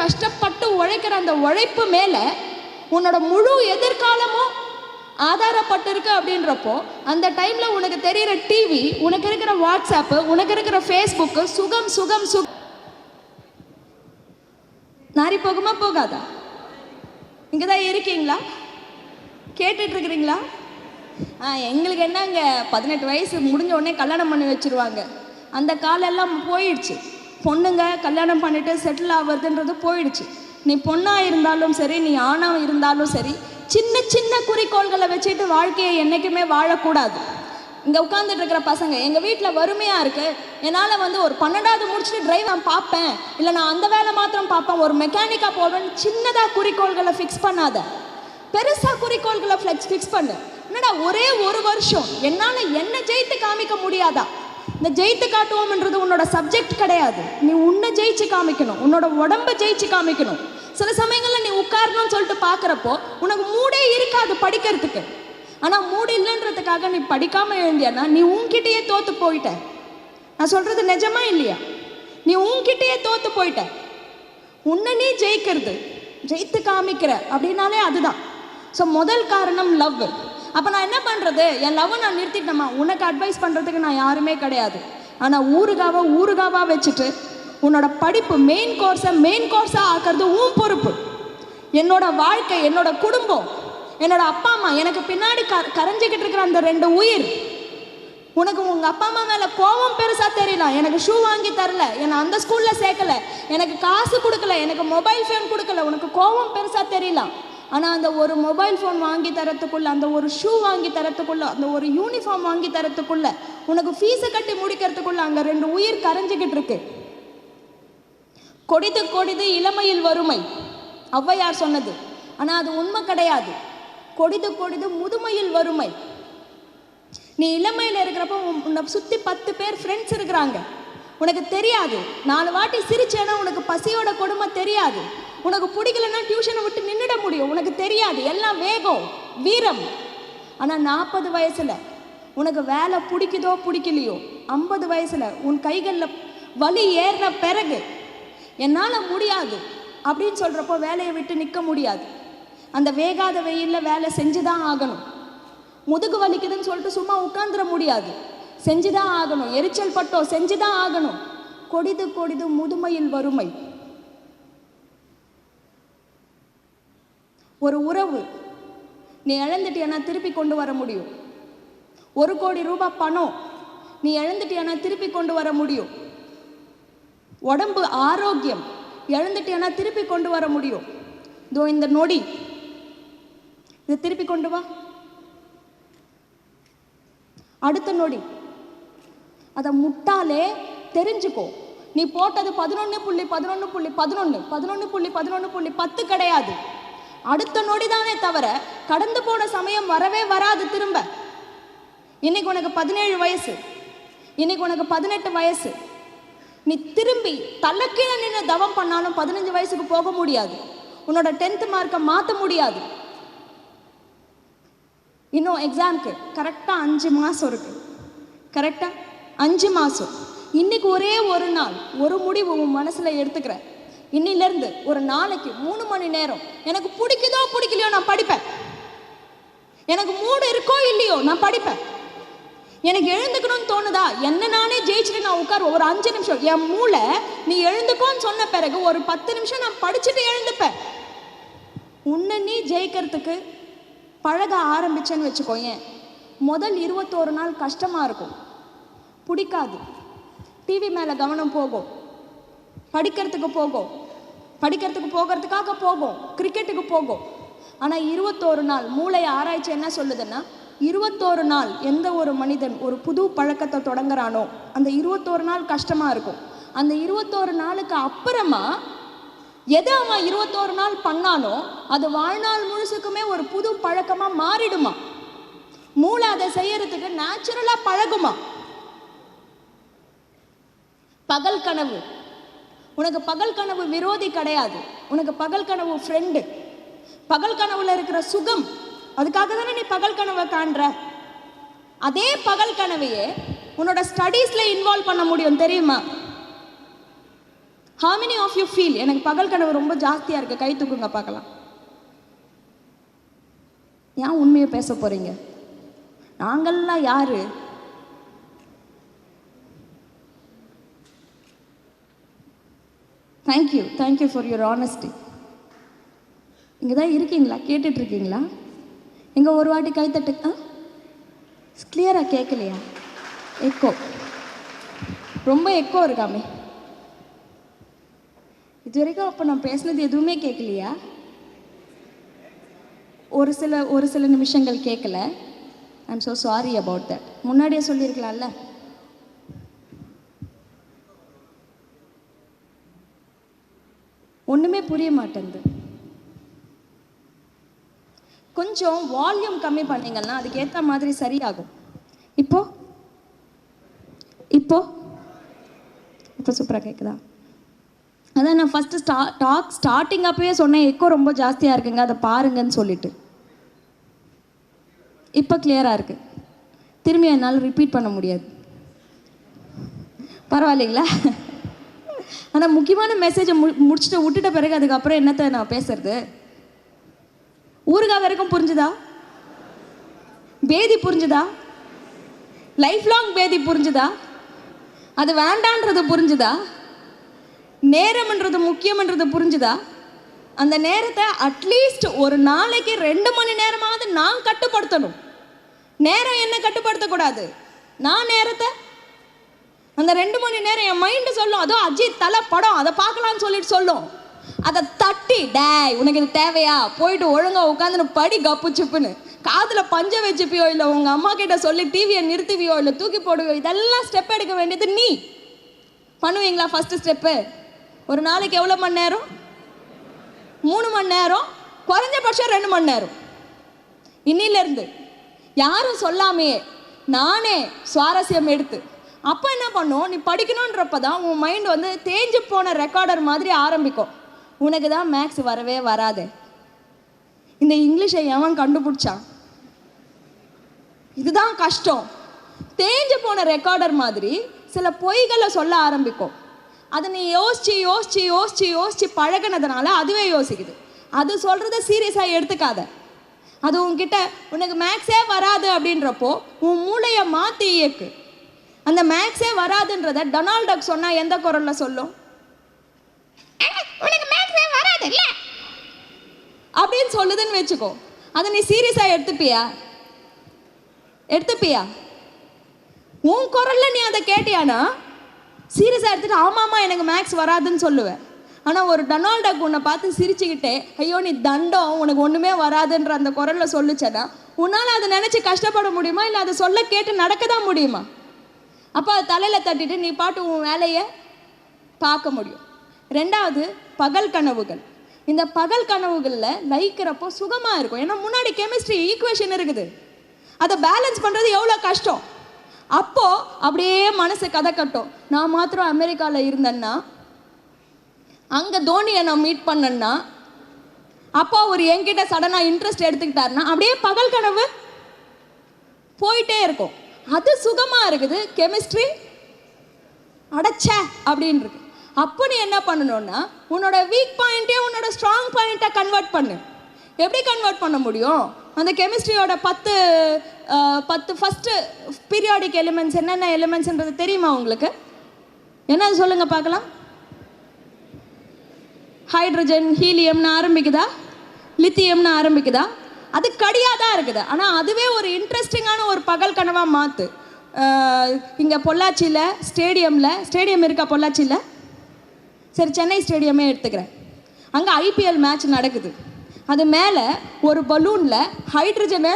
கஷ்டப்பட்டு உழைக்கிற அந்த உழைப்பு மேலே உன்னோட முழு எதிர்காலமும் ஆதாரப்பட்டிருக்கு அப்படின்றப்போ அந்த டைமில் உனக்கு தெரிகிற டிவி உனக்கு இருக்கிற வாட்ஸ்அப்பு உனக்கு இருக்கிற ஃபேஸ்புக்கு சுகம் சுகம் சுகம். நாரி போகுமா போகாதா? இங்கே தான் இருக்கீங்களா? கேட்டுட்ருக்குறீங்களா? ஆ எங்களுக்கு என்னங்க பதினெட்டு வயசு முடிஞ்ச உடனே கல்யாணம் பண்ணி வச்சுருவாங்க. அந்த காலெல்லாம் போயிடுச்சு. பொண்ணுங்க கல்யாணம் பண்ணிட்டு செட்டில் ஆகுறதுன்றது போயிடுச்சு. நீ பொண்ணாக இருந்தாலும் சரி நீ ஆணாக இருந்தாலும் சரி சின்ன சின்ன குறிக்கோள்களை வச்சுட்டு வாழ்க்கையை என்றைக்குமே வாழக்கூடாது. இங்கே உட்காந்துட்டு இருக்கிற பசங்க எங்கள் வீட்டில் வறுமையாக இருக்கு. என்னால் வந்து ஒரு பன்னெண்டாவது முடிச்சுட்டு டிரைவ் நான் பார்ப்பேன். இல்லை நான் அந்த வேலை மாத்திரம் பார்ப்பேன். ஒரு மெக்கானிக்காக போவேன் சின்னதாக குறிக்கோள்களை ஃபிக்ஸ் பண்ணாத. பெருசாக குறிக்கோள்களை ஃபிக்ஸ் ஃபிக்ஸ் பண்ணு. என்னடா ஒரே ஒரு வருஷம். என்னால் என்ன ஜெயித்து காமிக்க முடியாதா? இந்த ஜெயித்து காட்டுவோம்ன்றது உன்னோட சப்ஜெக்ட் கிடையாது. நீ உன்னை ஜெயிச்சு காமிக்கணும். உன்னோட உடம்ப ஜெயிச்சு காமிக்கணும். சில சமயங்களில் நீ உட்காரணும்னு சொல்லிட்டு பார்க்குறப்போ உனக்கு மூடே இருக்காது படிக்கிறதுக்கு. ஆனால் மூடு இல்லைன்றதுக்காக நீ படிக்காமல் எழுந்தியானா நீ உன்கிட்டயே தோற்று போயிட்ட. நான் சொல்றது நிஜமா இல்லையா? நீ உன்கிட்டயே தோற்று போயிட்ட. உன்னை நீ ஜெயிக்கிறது. ஜெயித்து காமிக்கிற அப்படின்னாலே அதுதான். ஸோ முதல் காரணம் லவ். அப்போ நான் என்ன பண்ணுறது என் லவ்வை நான் நிறுத்திட்டேம்மா உனக்கு அட்வைஸ் பண்ணுறதுக்கு நான் யாருமே கிடையாது. ஆனால் ஊருகாவை ஊருகாவாக வச்சுட்டு உன்னோட படிப்பு மெயின் கோர்ஸை மெயின் கோர்ஸாக ஆக்கிறது உன் பொறுப்பு. என்னோட வாழ்க்கை என்னோட குடும்பம் என்னோட அப்பா அம்மா எனக்கு பின்னாடி க கரைஞ்சிக்கிட்டு இருக்கிற அந்த ரெண்டு உயிர். உனக்கு உங்கள் அப்பா அம்மா மேலே கோபம் பெருசாக தெரியல. எனக்கு ஷூ வாங்கி தரல. என்னை அந்த ஸ்கூலில் சேர்க்கல. எனக்கு காசு கொடுக்கல. எனக்கு மொபைல் ஃபோன் கொடுக்கல. உனக்கு கோபம் பெருசாக தெரியலாம் ஆனால் அந்த ஒரு மொபைல் ஃபோன் வாங்கி தரத்துக்குள்ள அந்த ஒரு ஷூ வாங்கி தரத்துக்குள்ள அந்த ஒரு யூனிஃபார்ம் வாங்கி தரத்துக்குள்ள உனக்கு ஃபீஸை கட்டி முடிக்கிறதுக்குள்ள அங்கே ரெண்டு உயிர் கரைஞ்சிக்கிட்டு இருக்கு. கொடிது கொடிது இளமையில் வறுமை. ஔவையார் சொன்னது. ஆனால் அது உண்மை கிடையாது. கொடிது கொடிது முதுமையில் வறுமை. நீ இளமையில் இருக்கிறப்போ உன்னை சுற்றி பத்து பேர் ஃப்ரெண்ட்ஸ் இருக்கிறாங்க. உனக்கு தெரியாது. நாலு வாட்டி சிரிச்சேன்னா உனக்கு பசியோட கொடுமை தெரியாது. உனக்கு பிடிக்கலன்னா டியூஷனை விட்டு நின்றுட முடியும். உனக்கு தெரியாது. எல்லாம் வேகம் வீரம். ஆனால் நாற்பது வயசில் உனக்கு வேலை பிடிக்குதோ பிடிக்கலையோ ஐம்பது வயசில் உன் கைகளில் வலி ஏறின பிறகு என்னால் முடியாது அப்படின்னு சொல்கிறப்போ வேலையை விட்டு நிற்க முடியாது. அந்த வேகாத வெயிலில் வேலை செஞ்சு தான் ஆகணும். முதுகு வலிக்குதுன்னு சொல்லிட்டு சும்மா உட்காந்துட முடியாது. செஞ்சுதான் ஆகணும். எரிச்சல் பட்டோ செஞ்சுதான் ஆகணும். கொடிது கொடிது முதுமையில் வறுமை. ஒரு உறவு. நீ இழந்துட்டியானா திருப்பி கொண்டு வர முடியும். ஒரு கோடி ரூபாய் பணம். நீ இழந்துட்டியானா திருப்பி கொண்டு வர முடியும். உடம்பு ஆரோக்கியம். இழந்துட்டியானா திருப்பி கொண்டு வர முடியும். இதோ இந்த நொடி. இதை திருப்பி கொண்டு வா. அடுத்த நொடி. அதை முட்டாலே தெரிஞ்சுக்கோ. நீ போட்டது பதினொன்று புள்ளி பதினொன்று புள்ளி பதினொன்று பதினொன்று புள்ளி பதினொன்று புள்ளி பத்து கிடையாது. அடுத்த நொடி தானே தவிர கடந்து போன சமயம் வரவே வராது திரும்ப. இன்னைக்கு உனக்கு பதினேழு வயசு. இன்னைக்கு உனக்கு பதினெட்டு வயசு. நீ திரும்பி தள்ளக்கீழே நின்று தவம் பண்ணாலும் பதினஞ்சு வயசுக்கு போக முடியாது. உன்னோட டென்த் மார்க்கை மாற்ற முடியாது. இன்னும் எக்ஸாம்க்கு கரெக்டாக அஞ்சு மாதம் இருக்கு. கரெக்டாக அஞ்சு மாதம் இன்னைக்கு ஒரே ஒரு நாள். ஒரு முடிவு உன் மனசில் எடுத்துக்கிறேன். இன்னிலேருந்து ஒரு நாளைக்கு மூணு மணி நேரம். எனக்கு பிடிக்குதோ பிடிக்கலையோ நான் படிப்பேன். எனக்கு மூடு இருக்கோ இல்லையோ நான் படிப்பேன். எனக்கு எழுந்துக்கணும்னு தோணுதா? என்ன நானே ஜெயிச்சுட்டு நான் உட்கார் ஒரு அஞ்சு நிமிஷம். என் மூளை நீ எழுந்துக்கோன்னு சொன்ன பிறகு ஒரு பத்து நிமிஷம் நான் படிச்சுட்டு எழுந்துப்பேன். உன்னை நீ ஜெயிக்கிறதுக்கு பழக ஆரம்பிச்சேன்னு வச்சுக்கோயேன். முதல் இருபத்தோரு நாள் கஷ்டமாக இருக்கும். பிடிக்காது. டிவி மேலே கவனம் போகும். படிக்கிறதுக்கு போகும். படிக்கிறதுக்கு போகிறதுக்காக போகும். கிரிக்கெட்டுக்கு போகும். ஆனால் இருபத்தோரு நாள் மூளை ஆராய்ச்சி என்ன சொல்லுதுன்னா இருபத்தோரு நாள் எந்த ஒரு மனிதன் ஒரு புது பழக்கத்தை தொடங்குறானோ அந்த இருபத்தோரு நாள் கஷ்டமாக இருக்கும். அந்த இருபத்தோரு நாளுக்கு அப்புறமா எதை அவன் இருபத்தோரு நாள் பண்ணானோ அது வாழ்நாள் முழுசுக்குமே ஒரு புது பழக்கமாக மாறிடுமா? மூளை அதை செய்யறதுக்கு நேச்சுரலாக பழகுமா? பகல் கனவு. உனக்கு பகல் கனவு விரோதி கிடையாது. உனக்கு பகல் கனவு ஃப்ரெண்டு பகல் கனவுல இருக்கிற சுகம் அதுக்காக தானே நீ பகல் கனவை காண்ற? அதே பகல் கனவையே உன்னோட ஸ்டடீஸ்ல இன்வால்வ் பண்ண முடியும் தெரியுமா? How many of you feel எனக்கு பகல் கனவு ரொம்ப ஜாஸ்தியாக இருக்குது கை தூக்குங்க பார்க்கலாம். ஏன் உண்மையை பேச போகிறீங்க நாங்கள்லாம் யாரு? Thank you thank you for your honesty இங்கே தான் இருக்கீங்களா? கேட்டுட்ருக்கீங்களா? எங்கே ஒரு வாட்டி கைத்தட்டு ஆ? கிளியராக கேட்கலையா எக்கோ ரொம்ப எக்கோ இருக்காமே இது வரைக்கும் அப்போ நான் பேசுனது எதுவுமே கேட்கலையா ஒரு சில ஒரு சில நிமிஷங்கள் கேட்கல I I'm so sorry about that முன்னாடியே சொல்லியிருக்கலாம்ல? ஒன்றுமே புரிய மாட்டேங்குது. கொஞ்சம் வால்யூம் கம்மி பண்ணீங்கன்னா அதுக்கேற்ற மாதிரி சரியாகும். இப்போ? இப்போ? இப்போ சூப்பராக கேட்குதா அதான் நான் ஃபஸ்ட்டு ஸ்டா டாக் ஸ்டார்டிங் அப்பவே சொன்னேன் எக்கோ ரொம்ப ஜாஸ்தியாக இருக்குங்க அதை பாருங்கன்னு சொல்லிட்டு. இப்போ கிளியராக இருக்கு. திரும்பி என்னால் ரிப்பீட் பண்ண முடியாது. பரவாயில்லைங்களா? ஆனால் முக்கியமான மெசேஜை மு முடிச்சுட்டு விட்டுட்ட பிறகு அதுக்கப்புறம் என்னத்தை நான் பேசுறது? ஊறுகாய் வரைக்கும் புரிஞ்சுதா? பேதி புரிஞ்சுதா? லைஃப் லாங் பேதி புரிஞ்சுதா? அது வேண்டான்றது புரிஞ்சுதா? நேரம்ன்றது முக்கியம்ன்றது புரிஞ்சுதா? அந்த நேரத்தை அட்லீஸ்ட் ஒரு நாளைக்கு ரெண்டு மணி நேரமாவது நான் கட்டுப்படுத்தணும். நேரம் என்ன கட்டுப்படுத்தக்கூடாது. நான் நேரத்தை அந்த ரெண்டு மணி நேரம் என் மைண்டு சொல்லும். அதோ அஜித் தலை படம் அதை பார்க்கலாம்னு சொல்லிட்டு சொல்லும். அதை தட்டி டேய் உனக்கு இது தேவையா? போயிட்டு ஒழுங்கா உட்காந்துன்னு படி கப்பு சிப்புன்னு. காதுல பஞ்ச வச்சுப்பியோ இல்லை உங்க அம்மா கிட்ட சொல்லி டிவியை நிறுத்துவியோ இல்லை தூக்கி போடுவியோ இதெல்லாம் ஸ்டெப் எடுக்க வேண்டியது நீ. பண்ணுவீங்களா ஃபர்ஸ்ட் ஸ்டெப்பு ஒரு நாளைக்கு எவ்வளோ மணி நேரம்? மூணு மணி நேரம். குறைஞ்சபட்சம் ரெண்டு மணி நேரம். இன்னிலேருந்து. யாரும் சொல்லாமையே. நானே சுவாரஸ்யம் எடுத்து. அப்போ என்ன பண்ணும்? நீ படிக்கணுன்றப்ப தான் உன் மைண்ட் வந்து தேஞ்சு போன ரெக்கார்டர் மாதிரி ஆரம்பிக்கும். உனக்கு தான் மேக்ஸ் வரவே வராது. இந்த இங்கிலீஷை எவன் கண்டுபிடிச்சான்? இதுதான் கஷ்டம். தேஞ்சு போன ரெக்கார்டர் மாதிரி சில பொய்களை சொல்ல ஆரம்பிக்கும். அதை நீ யோசிச்சு யோசிச்சு யோசிச்சு யோசிச்சு பழகுனதுனால அதுவே யோசிக்குது. அது சொல்கிறத சீரியஸாக எடுத்துக்காத. அது உன்கிட்ட உனக்கு மேக்ஸே வராது அப்படின்றப்போ உன் மூளையை மாற்றி இயக்கு. அந்த மேக்ஸே வராதுன்றத டொனால்ட் டக் சொன்னா எந்த குரல்ல சொல்லும்? உனக்கு மேக்ஸே வராது இல்ல? அப்படின்னு சொல்லுதுன்னு வச்சுக்கோ. அதை நீ சீரியஸா எடுத்துப்பியா? எடுத்துப்பியா? உன் குரல்ல நீ அதை கேட்டியானா? சீரியஸா எடுத்துட்டு ஆமாமா எனக்கு மேக்ஸ் வராதுன்னு சொல்லுவேன். ஆனா ஒரு டொனால்ட் டக் உன்னை பார்த்து சிரிச்சுக்கிட்டே ஐயோ நீ தண்டம் உனக்கு ஒண்ணுமே வராதுன்ற அந்த குரல்ல சொல்லுச்சேன்னா உன்னால அதை நினைச்சு கஷ்டப்பட முடியுமா? இல்லை அதை சொல்ல கேட்டு நடக்க தான் முடியுமா? அப்போ அது தலையில் தட்டிட்டு நீ பாட்டு உன் வேலையை பார்க்க முடியும். ரெண்டாவது பகல் கனவுகள். இந்த பகல் கனவுகளில் லயிக்கிறப்போ சுகமாக இருக்கும். ஏன்னா முன்னாடி கெமிஸ்ட்ரி ஈக்குவேஷன் இருக்குது. அதை பேலன்ஸ் பண்ணுறது எவ்வளோ கஷ்டம்? அப்போது அப்படியே மனசு கதை கட்டும் நான் மாத்திரம் அமெரிக்காவில் இருந்தேன்னா அங்கே தோனியை நான் மீட் பண்ணேன்னா அப்பா ஒரு என்கிட்ட சடனாக இன்ட்ரெஸ்ட் எடுத்துக்கிட்டாருன்னா அப்படியே பகல் கனவு போயிட்டே இருக்கும். அது சுகமா இருக்குது கெமிஸ்ட்ரி அடைச்ச அப்படின்னு இருக்கு அப்போ நீ என்ன பண்ணணும்னா உன்னோட வீக் பாயிண்ட்டே உன்னோட ஸ்ட்ராங் பாயிண்ட்டை கன்வெர்ட் பண்ணு. எப்படி கன்வெர்ட் பண்ண முடியும்? அந்த கெமிஸ்ட்ரியோட பத்து பத்து ஃபஸ்ட்டு பீரியாடிக் எலிமெண்ட்ஸ் என்னென்ன எலிமெண்ட்ஸ்ன்றது தெரியுமா உங்களுக்கு? என்ன சொல்லுங்க பார்க்கலாம். ஹைட்ரஜன் ஹீலியம்னு ஆரம்பிக்குதா? லித்தியம்னு ஆரம்பிக்குதா? அது கடியாக தான் இருக்குது. ஆனால் அதுவே ஒரு இன்ட்ரெஸ்டிங்கான ஒரு பகல் கனவாக மாற்று இங்கே பொள்ளாச்சியில் ஸ்டேடியமில் ஸ்டேடியம் இருக்கா பொள்ளாச்சியில்? சரி சென்னை ஸ்டேடியமே எடுத்துக்கிறேன். அங்கே ஐபிஎல் மேட்ச் நடக்குது. அது மேலே ஒரு பலூனில் ஹைட்ரஜனை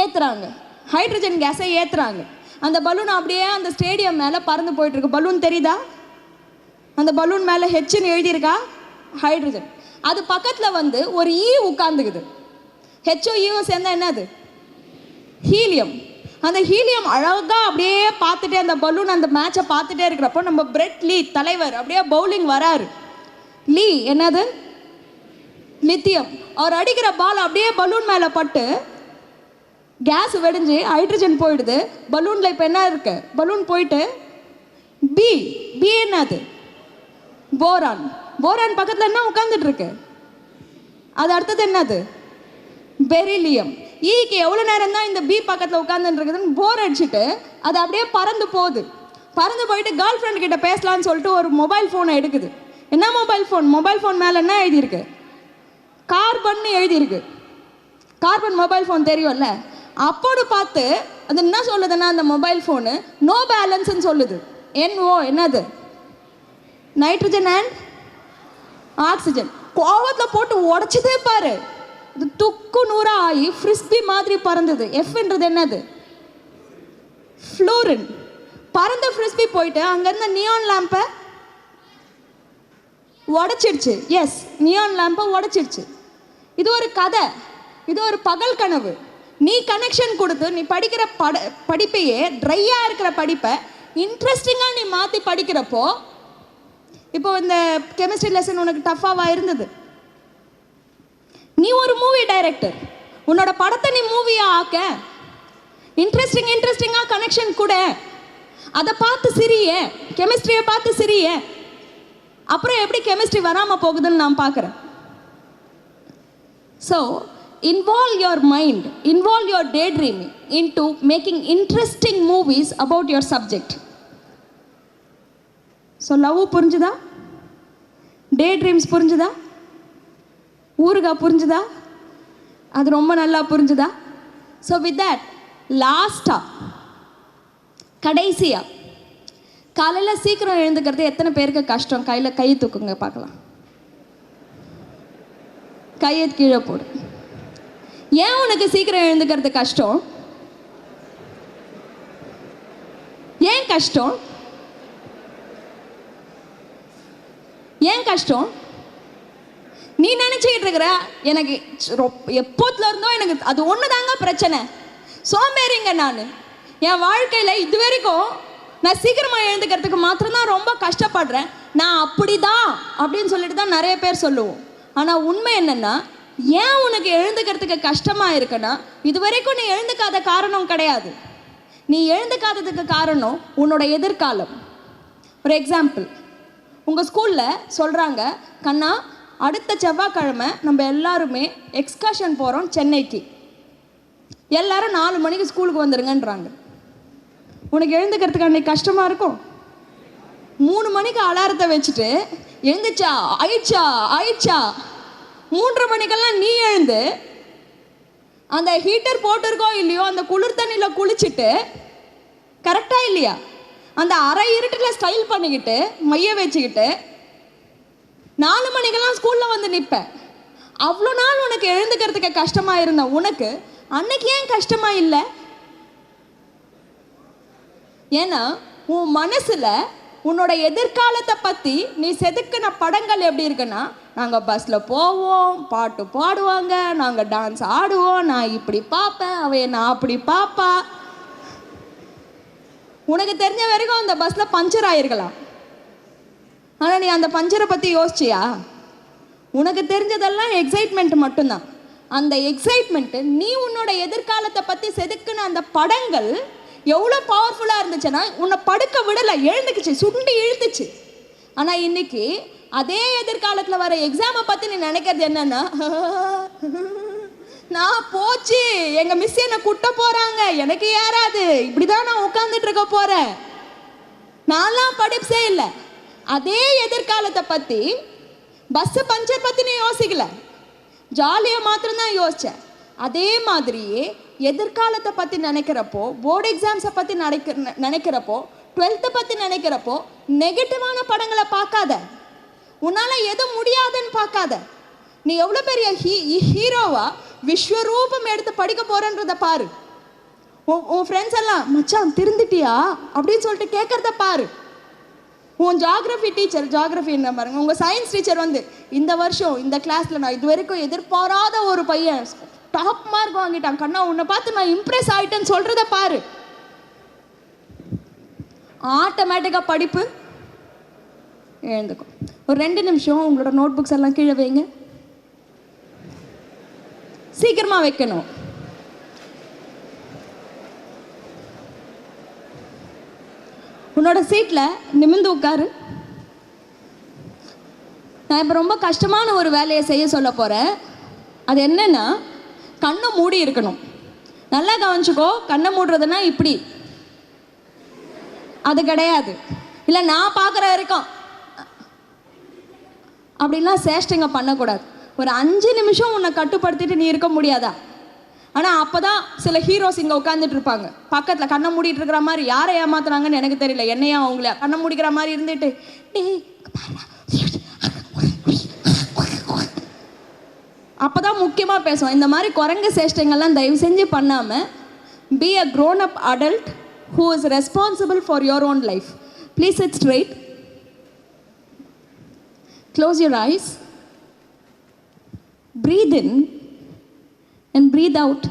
ஏற்றுறாங்க ஹைட்ரஜன் கேஸை ஏற்றுறாங்க அந்த பலூன் அப்படியே அந்த ஸ்டேடியம் மேலே பறந்து போயிட்டுருக்கு பலூன் தெரியுதா? அந்த பலூன் மேலே ஹெச்னு எழுதியிருக்கா? ஹைட்ரஜன் அது பக்கத்தில் வந்து ஒரு e ஈ உட்காந்துக்குது ஹெச்ஓ சேர்ந்தா என்னது? ஹீலியம். அந்த ஹீலியம் அழகாக அப்படியே பார்த்துட்டே அந்த பலூன் அந்த மேட்சை பார்த்துட்டே இருக்கிறப்போ நம்ம பிரெட் லீ தலைவர் அப்படியே பவுலிங் வராரு. லீ என்னது? லித்தியம் அவர் அடிக்கிற பால் அப்படியே பலூன் மேலே பட்டு கேஸ் வெடிஞ்சு ஹைட்ரஜன் போயிடுது. பலூனில் இப்போ என்ன இருக்கு? பலூன் போயிட்டு பி பி என்னது? போரான் போரான் பக்கத்தில் என்ன உட்காந்துட்டு இருக்கு? அது அடுத்தது என்னது? பெரிலியம். E ஈக்கு எவ்வளோ நேரம் தான் இந்த பி பக்கத்தில் உட்காந்துட்டு இருக்குதுன்னு போர் அடிச்சுட்டு அது அப்படியே பறந்து போகுது. பறந்து போயிட்டு கேர்ள் ஃப்ரெண்ட் கிட்ட பேசலாம்னு சொல்லிட்டு ஒரு மொபைல் ஃபோனை எடுக்குது. என்ன மொபைல் ஃபோன் மொபைல் ஃபோன் மேலே என்ன எழுதியிருக்கு? கார்பன் எழுதியிருக்கு. கார்பன் மொபைல் ஃபோன் தெரியும்ல? அப்போது பார்த்து அது என்ன சொல்லுதுன்னா அந்த மொபைல் ஃபோனு நோ பேலன்ஸ்னு சொல்லுது. NO என்னது? Nitrogen and oxygen. கோவத்தில் போட்டு உடச்சதே பாரு. இது துக்கு நூறாக ஆகி ஃப்ரிஸ்பி மாதிரி பறந்தது. எஃப்ன்றது என்னது? ஃப்ளூரின் பறந்த ஃப்ரிஸ்பி போயிட்டு அங்கேருந்து நியான் லேம்பை உடச்சிடுச்சு. எஸ் நியான் லேம்பை உடச்சிடுச்சு. இது ஒரு கதை. இது ஒரு பகல் கனவு. நீ கனெக்ஷன் கொடுத்து நீ படிக்கிற பட படிப்பையே ட்ரையாக இருக்கிற படிப்பை இன்ட்ரெஸ்டிங்காக நீ மாற்றி படிக்கிறப்போ இப்போ இந்த கெமிஸ்ட்ரி லெசன் உனக்கு டஃப்பாவா இருந்தது? நீ ஒரு மூவி டைரக்டர் உன்னோட படத்தை நீ மூவியா ஆக்க. இன்ட்ரெஸ்டிங் இன்ட்ரெஸ்டிங்காக கனெக்ஷன் கூட. அதை பார்த்து சிரிய. கெமிஸ்ட்ரியை பார்த்து சிரிய. அப்புறம் எப்படி கெமிஸ்ட்ரி வராமல் போகுதுன்னு நான் பார்க்குறேன். So involve your mind involve your day your into making interesting movies about your subject so love புரிஞ்சுதா? டே ட்ரீம்ஸ் புரிஞ்சுதா? ஊருகா புரிஞ்சுதா? அது ரொம்ப நல்லா புரிஞ்சுதா? ஸோ வித் தட் லாஸ்ட்டாக கடைசியாக காலையில் சீக்கிரம் எழுந்துக்கிறது எத்தனை பேருக்கு கஷ்டம்? கையில் கை தூக்குங்க பார்க்கலாம். கையை கீழே போடு. ஏன் உனக்கு சீக்கிரம் எழுந்துக்கிறது கஷ்டம்? ஏன் கஷ்டம்? ஏன் கஷ்டம்? நீ நினச்சிக்கிட்டு இருக்கிற எனக்கு எப்போத்துல இருந்தோ எனக்கு அது ஒன்று தாங்க பிரச்சனை. சோம்பேறிங்க நான். என் வாழ்க்கையில் இது வரைக்கும் நான் சீக்கிரமாக எழுந்துக்கிறதுக்கு மாத்திரம்தான் ரொம்ப கஷ்டப்படுறேன். நான் அப்படிதான் அப்படின்னு சொல்லிட்டு தான் நிறைய பேர் சொல்லுவோம். ஆனால் உண்மை என்னென்னா ஏன் உனக்கு எழுந்துக்கிறதுக்கு கஷ்டமாக இருக்குன்னா இது வரைக்கும் நீ எழுந்துக்காத காரணம் கிடையாது. நீ எழுந்துக்காததுக்கு காரணம் உன்னோட எதிர்காலம். ஒரு எக்ஸாம்பிள் உங்கள் ஸ்கூலில் சொல்கிறாங்க கண்ணா அடுத்த செவ்வாய்க்கிழமை நம்ம எல்லாருமே எக்ஸ்கர்ஷன் போகிறோம் சென்னைக்கு. எல்லாரும் நாலு மணிக்கு ஸ்கூலுக்கு வந்துடுங்கன்றாங்க உனக்கு எழுந்துக்கிறதுக்கு அன்றைக்கி கஷ்டமாக இருக்கும்? மூணு மணிக்கு அலாரத்தை வச்சுட்டு எழுந்துச்சா ஆயிடுச்சா ஆயிடுச்சா மூன்றரை மணிக்கெல்லாம் நீ எழுந்து அந்த ஹீட்டர் போட்டிருக்கோ இல்லையோ அந்த குளிர் தண்ணியில் குளிச்சுட்டு கரெக்டாக இல்லையா? அந்த அரை இருட்டில் ஸ்டைல் பண்ணிக்கிட்டு மைய வச்சுக்கிட்டு நாலு மணிக்கெல்லாம் ஸ்கூலில் வந்து நிற்பேன் அவ்வளோ நாள் உனக்கு எழுந்துக்கிறதுக்கு கஷ்டமாக இருந்த உனக்கு அன்னைக்கு ஏன் கஷ்டமாக இல்லை? ஏன்னா உன் மனசுல உன்னோட எதிர்காலத்தை பத்தி நீ செதுக்கின படங்கள் எப்படி இருக்குன்னா நாங்கள் பஸ்ல போவோம் பாட்டு பாடுவாங்க நாங்கள் டான்ஸ் ஆடுவோம் நான் இப்படி பார்ப்பேன் அவ என்ன அப்படி பார்ப்பா. உனக்கு தெரிஞ்ச வரைக்கும் அந்த பஸ்ல பஞ்சர் ஆயிருக்கலாம். ஆனா நீ அந்த பஞ்சரை பத்தி யோசிச்சியா? உனக்கு தெரிஞ்சதெல்லாம் எக்ஸைட்மெண்ட் மட்டும்தான். அந்த எக்ஸைட்மெண்ட் நீ உன்னோட எதிர்காலத்தை பத்தி செதுக்குன அந்த படங்கள் எவ்வளோ பவர்ஃபுல்லாக இருந்துச்சுன்னா உன்னை படுக்க விடலை எழுந்துக்குச்சு சுண்டி இழுத்துச்சு. ஆனால் இன்னைக்கு அதே எதிர்காலத்தில் வர எக்ஸாமை பற்றி நீ நினைக்கிறது என்னன்னா நான் போச்சு. எங்கள் மிஸ் என்ன குட்ட போகிறாங்க எனக்கு ஏறாது. இப்படிதான் நான் உட்கார்ந்துட்டு இருக்க போகிறேன் நான்லாம் படிப்பே இல்லை. அதே எதிர்காலத்தை பற்றி பஸ்ஸு பஞ்சர் பற்றி நீ யோசிக்கல. ஜாலியாக மாத்திரம்தான் யோசித்தேன் அதே மாதிரியே எதிர்காலத்தை பற்றி நினைக்கிறப்போ போர்டு எக்ஸாம்ஸை பற்றி நினைக்க நினைக்கிறப்போ டுவெல்த்தை பற்றி நினைக்கிறப்போ நெகட்டிவான படங்களை பார்க்காத. உன்னால் எதுவும் முடியாதுன்னு பார்க்காத. நீ எவ்வளோ பெரிய ஹீ ஹீரோவா விஸ்வரூபம் எடுத்து படிக்க போறன்றத பாரு. உன் உன் ஃப்ரெண்ட்ஸ் எல்லாம் மச்சான் திருந்துட்டியா? அப்படின்னு சொல்லிட்டு கேட்குறத பாரு. உன் ஜாகிரஃபி டீச்சர் ஜாகிரஃபி என்ன பாருங்க. உங்கள் சயின்ஸ் டீச்சர் வந்து இந்த வருஷம் இந்த கிளாஸில் நான் இது வரைக்கும் எதிர்பாராத ஒரு பையன் டாப் மார்க் வாங்கிட்டான். கண்ணா உன்னை பார்த்து நான் இம்ப்ரெஸ் ஆயிட்டேன்னு சொல்கிறத பாரு. ஆட்டோமேட்டிக்காக படிப்பு. எழுந்துக்கும் ஒரு ரெண்டு நிமிஷம் உங்களோட நோட் புக்ஸ் எல்லாம் கீழே வைங்க. சீக்கிரமாக வைக்கணும். உன்னோட சீட்டில் நிமிந்து உட்காரு. நான் இப்போ ரொம்ப கஷ்டமான ஒரு வேலையை செய்ய சொல்ல போகிறேன் அது என்னென்னா கண்ணை மூடி இருக்கணும். நல்லா கவனிச்சுக்கோ கண்ணை மூடுறதுன்னா இப்படி. அது கிடையாது. இல்லை நான் பார்க்குற வரைக்கும். அப்படிலாம் சேஷ்டங்க பண்ணக்கூடாது. ஒரு அஞ்சு நிமிஷம் உன்னை கட்டுப்படுத்திட்டு நீ இருக்க முடியாதா? ஆனால் அப்போ தான் சில ஹீரோஸ் இங்கே உட்காந்துட்டு இருப்பாங்க. பக்கத்தில் கண்ணை மூடிட்டு இருக்கிற மாதிரி யாரை ஏமாத்துறாங்கன்னு எனக்கு தெரியல. என்னையா அவங்கள கண்ணை மூடிக்கிற மாதிரி இருந்துட்டு அப்போ தான் முக்கியமாக பேசுவோம். இந்த மாதிரி குரங்கு சேஷ்டங்கள்லாம் தயவு செஞ்சு பண்ணாமல் be a grown up adult who is responsible for your own life please it straight close your eyes breathe in and breathe out.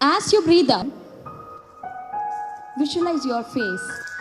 As you breathe out, visualize your face